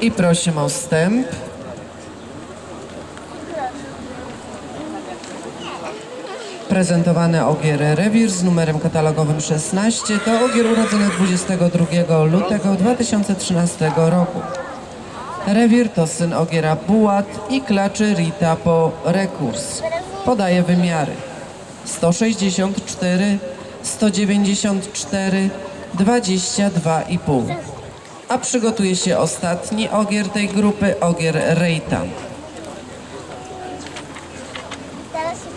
I prosimy o wstęp. Prezentowany ogier Rewir z numerem katalogowym 16 to ogier urodzony 22 lutego 2013 roku. Rewir to syn ogiera Bułat i klaczy Rita po rekurs. Podaje wymiary 164, 194, 22,5. A przygotuje się ostatni ogier tej grupy, ogier Rejtan. Teraz się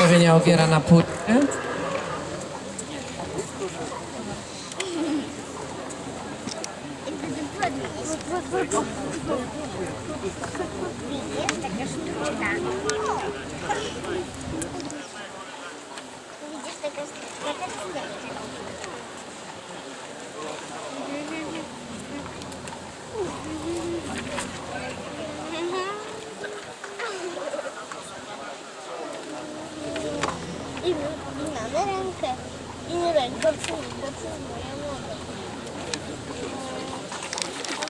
Postawienia ogiera na płytę. Widzisz, taka sztuczka. Widzisz, taka taka sztuczka. I, I mamy rękę. I rękę, rękę,